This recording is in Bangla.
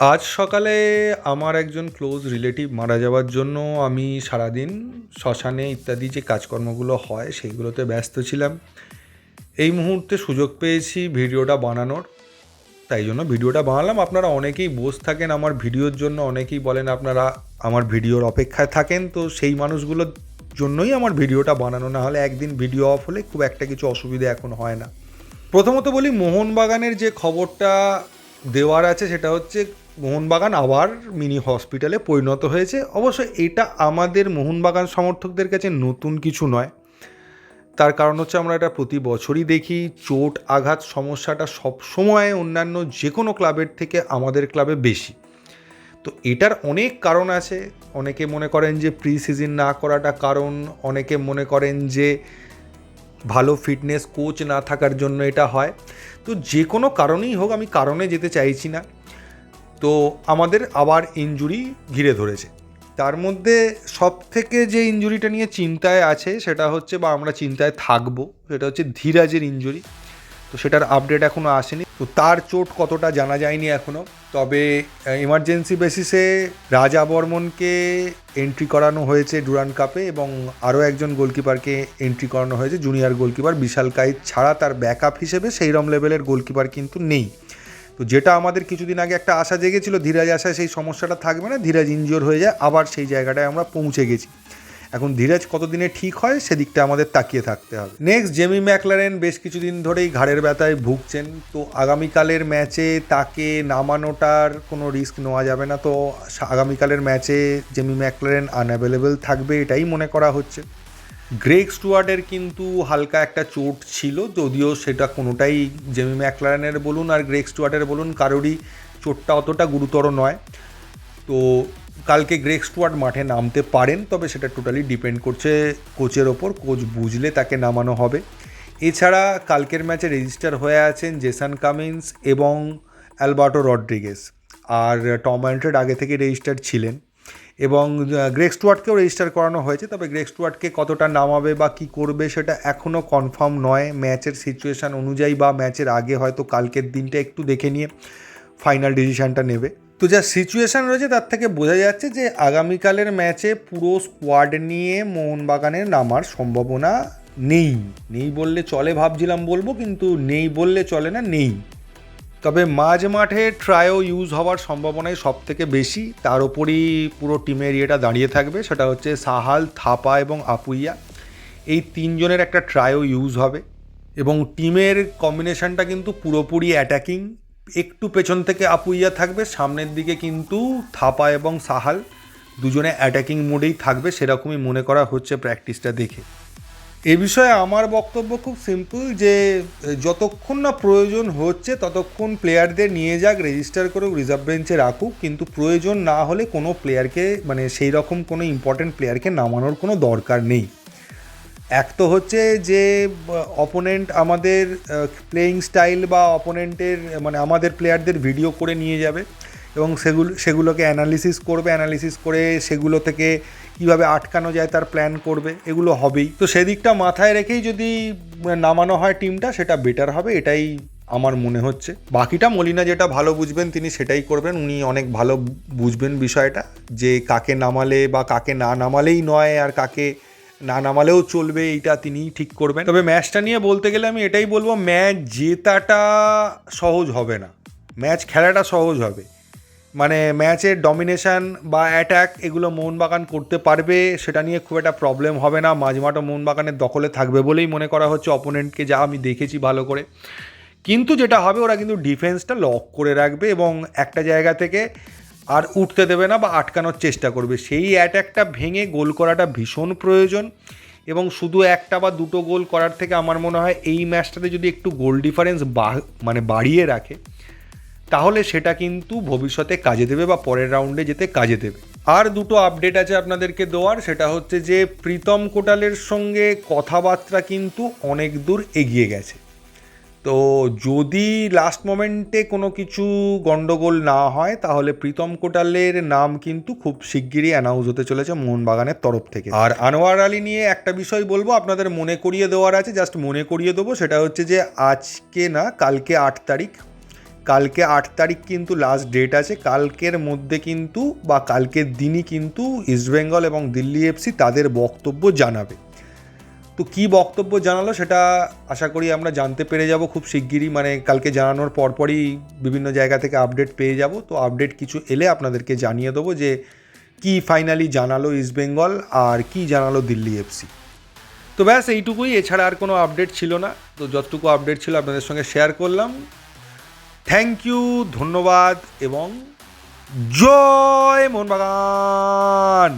আজ সকালে আমার একজন ক্লোজ রিলেটিভ মারা যাওয়ার জন্য আমি সারাদিন শ্মশানে ইত্যাদি যে কাজকর্মগুলো হয় সেইগুলোতে ব্যস্ত ছিলাম। এই মুহূর্তে সুযোগ পেয়েছি ভিডিওটা বানানোর, তাই জন্য ভিডিওটা বানালাম। আপনারা অনেকেই বোস থাকেন আমার ভিডিওর জন্য, অনেকেই বলেন আপনারা আমার ভিডিওর অপেক্ষায় থাকেন, তো সেই মানুষগুলোর জন্যই আমার ভিডিওটা বানানো। না হলে একদিন ভিডিও অফ হলে খুব একটা কিছু অসুবিধা এখন হয় না। প্রথমত বলি, মোহনবাগানের যে খবরটা দেওয়ার আছে সেটা হচ্ছে মোহনবাগান আবার মিনি হসপিটালে পরিণত হয়েছে। অবশ্য এটা আমাদের মোহনবাগান সমর্থকদের কাছে নতুন কিছু নয়। তার কারণ হচ্ছে আমরা এটা প্রতি বছরই দেখি, চোট আঘাত সমস্যাটা সব সময় অন্যান্য যে কোনো ক্লাবের থেকে আমাদের ক্লাবে বেশি। তো এটার অনেক কারণ আছে। অনেকে মনে করেন যে প্রি সিজন না করাটা কারণ, অনেকে মনে করেন যে ভালো ফিটনেস কোচ না থাকার জন্য এটা হয়। তো যে কোনো কারণেই হোক, আমি কারণে যেতে চাইছি না। তো আমাদের আবার ইনজুরি ঘিরে ধরেছে। তার মধ্যে সব থেকে যে ইনজুরিটা নিয়ে চিন্তায় আছে সেটা হচ্ছে বা আমরা চিন্তায় থাকব, সেটা হচ্ছে ধীরাজের ইনজুরি তো সেটার আপডেট এখনও আসেনি। তো তার চোট কতটা জানা যায়নি এখনও তবে ইমার্জেন্সি বেসিসে রাজা বর্মনকে এন্ট্রি করানো হয়েছে ডুরান কাপে এবং আরও একজন গোলকিপারকে এন্ট্রি করানো হয়েছে জুনিয়র গোলকিপার বিশাল কাইত ছাড়া তার ব্যাকআপ হিসেবে সেই রম লেভেলের গোলকিপার কিন্তু নেই। তো যেটা আমাদের কিছুদিন আগে একটা আশা জেগেছিল, ধীরাজ আশায় সেই সমস্যাটা থাকবে না, ধীরাজ ইনজিওর হয়ে যায়, আবার সেই জায়গাটায় আমরা পৌঁছে গেছি। এখন ধীরাজ কতদিনে ঠিক হয় সেদিকটা আমাদের তাকিয়ে থাকতে হবে। নেক্সট জেমি ম্যাকলারেন বেশ কিছুদিন ধরেই ঘাড়ের ব্যথায় ভুগছেন, তো আগামীকালের ম্যাচে তাকে নামানোটার কোনো রিস্ক নেওয়া যাবে না, তো আগামীকালের ম্যাচে জেমি ম্যাকলারেন আনঅ্যাভেলেবেল থাকবে, এটাই মনে করা হচ্ছে। গ্রেগ স্টুয়ার্টের কিন্তু হালকা একটা চোট ছিল, যদিও সেটা কোনোটাই জেমি ম্যাকলারেনের বলুন আর গ্রেগ স্টুয়ার্টের বলুন, কারোরই চোটটা অতটা গুরুতর নয়। তো কালকে গ্রেগ স্টুয়ার্ট মাঠে নামতে পারেন, তবে সেটা টোটালি ডিপেন্ড করছে কোচের ওপর, কোচ বুঝলে তাকে নামানো হবে। এছাড়া কালকের ম্যাচে রেজিস্টার হয়ে আছেন জেসান কামিন্স এবং অ্যালবার্টো রড্রিগেস আর টম অ্যান্ট্রেড আগে থেকে রেজিস্টার ছিলেন। এবং গ্রেক স্টুয়ার্টকেও রেজিস্টার করানো হয়েছে, তবে গ্রেক স্টুয়ার্টকে কতটা নামাবে বা কি করবে সেটা এখনও কনফার্ম নয়। ম্যাচের সিচুয়েশান অনুযায়ী বা ম্যাচের আগে হয়তো কালকের দিনটা একটু দেখে নিয়ে ফাইনাল ডিসিশানটা নেবে। তো যা সিচুয়েশান রয়েছে তার থেকে বোঝা যাচ্ছে যে আগামীকালের ম্যাচে পুরো স্কোয়াড নিয়ে মোহনবাগানের নামার সম্ভাবনা নেই। নেই বললে চলে ভাবছিলাম বলব, কিন্তু নেই বললে চলে না, নেই। তবে মাঝ মাঠে ট্রায়ো ইউজ হওয়ার সম্ভাবনাই সব থেকে বেশি। তার ওপরই পুরো টিমের ইয়েটা দাঁড়িয়ে থাকবে, সেটা হচ্ছে সাহাল, থাপা এবং আপুইয়া। এই তিনজনের একটা ট্রায়ো ইউজ হবে এবং টিমের কম্বিনেশনটা কিন্তু পুরোপুরি অ্যাটাকিং একটু পেছন থেকে আপুইয়া থাকবে, সামনের দিকে কিন্তু থাপা এবং সাহাল দুজনে অ্যাটাকিং মোডেই থাকবে, সেরকমই মনে করা হচ্ছে প্র্যাকটিসটা দেখে। এ বিষয়ে আমার বক্তব্য খুব সিম্পল যে, যতক্ষণ না প্রয়োজন হচ্ছে ততক্ষণ প্লেয়ারদের নিয়ে যাক রেজিস্টার করুক রিজার্ভ বেঞ্চে রাখুক, কিন্তু প্রয়োজন না হলে কোনো প্লেয়ারকে মানে সেই রকম কোনো ইম্পর্টেন্ট প্লেয়ারকে নামানোর কোনো দরকার নেই। এক তো হচ্ছে যে অপোনেন্ট আমাদের প্লেয়িং স্টাইল বা অপোনেন্টের মানে আমাদের প্লেয়ারদের ভিডিও করে নিয়ে যাবে এবং সেগুলো, সেগুলোকে অ্যানালিসিস করবে অ্যানালিসিস করে সেগুলো থেকে কীভাবে আটকানো যায়, তার প্ল্যান করবে, এগুলো হবেই। তো সেদিকটা মাথায় রেখেই যদি নামানো হয় টিমটা, সেটা বেটার হবে, এটাই আমার মনে হচ্ছে। বাকিটা মলিনা যেটা ভালো বুঝবেন, তিনি সেটাই করবেন। উনি অনেক ভালো বুঝবেন বিষয়টা, যে কাকে নামালে বা কাকে না নামালেই নয়, আর কাকে না নামালেও চলবে, এইটা তিনি ঠিক করবেন। তবে ম্যাচটা নিয়ে বলতে গেলে আমি এটাই বলব, ম্যাচ জেতাটা সহজ হবে না। ম্যাচ খেলাটা সহজ হবে। মানে ম্যাচের ডমিনেশন বা অ্যাট্যাক এগুলো মোহনবাগান করতে পারবে, সেটা নিয়ে খুব একটা প্রবলেম হবে না। মাঝমাঠও মোহনবাগানের দখলে থাকবে বলেই মনে করা হচ্ছে অপোনেন্টকে যা আমি দেখেছি ভালো করে। কিন্তু যেটা হবে, ওরা কিন্তু ডিফেন্সটা লক করে রাখবে এবং একটা জায়গা থেকে আর উঠতে দেবে না বা আটকানোর চেষ্টা করবে। সেই অ্যাট্যাকটা ভেঙে গোল করাটা ভীষণ প্রয়োজন এবং শুধু একটা বা দুটো গোল করার থেকে আমার মনে হয় এই ম্যাচটাতে যদি একটু গোল ডিফারেন্স মানে বাড়িয়ে রাখে তাহলে সেটা কিন্তু ভবিষ্যতে কাজে দেবে বা পরের রাউন্ডে যেতে কাজে দেবে। আর দুটো আপডেট আছে আপনাদেরকে দেওয়ার, সেটা হচ্ছে যে প্রীতম কোটালের সঙ্গে কথাবার্তা কিন্তু অনেক দূর এগিয়ে গেছে। তো যদি লাস্ট মোমেন্টে কোনো কিছু গন্ডগোল না হয়, তাহলে প্রীতম কোটালের নাম কিন্তু খুব শিগগিরই অ্যানাউন্স হতে চলেছে মোহনবাগানের তরফ থেকে। আর আনোয়ার আলী নিয়ে একটা বিষয় বলব, আপনাদের মনে করিয়ে দেওয়ার আছে জাস্ট মনে করিয়ে দেবো, সেটা হচ্ছে যে আজকে না, কালকে আট তারিখ কালকে আট তারিখ কিন্তু লাস্ট ডেট আছে। কালকের মধ্যে কিন্তু বা কালকের দিনই কিন্তু ইস্টবেঙ্গল এবং দিল্লি এফসি তাদের বক্তব্য জানাবে। তো কী বক্তব্য জানালো সেটা আশা করি আমরা জানতে পেরে যাব খুব শিগগিরই। মানে কালকে জানানোর পরপরই বিভিন্ন জায়গা থেকে আপডেট পেয়ে যাব। তো আপডেট কিছু এলে আপনাদেরকে জানিয়ে দেবো যে কি ফাইনালি জানালো ইস্টবেঙ্গল আর কি জানালো দিল্লি এফসি তো ব্যাস, এইটুকুই। এছাড়া আর কোনো আপডেট ছিল না। তো যতটুকু আপডেট ছিল আপনাদের সঙ্গে শেয়ার করলাম। থ্যাংক ইউ ধন্যবাদ এবং জয় মোহনবাগান।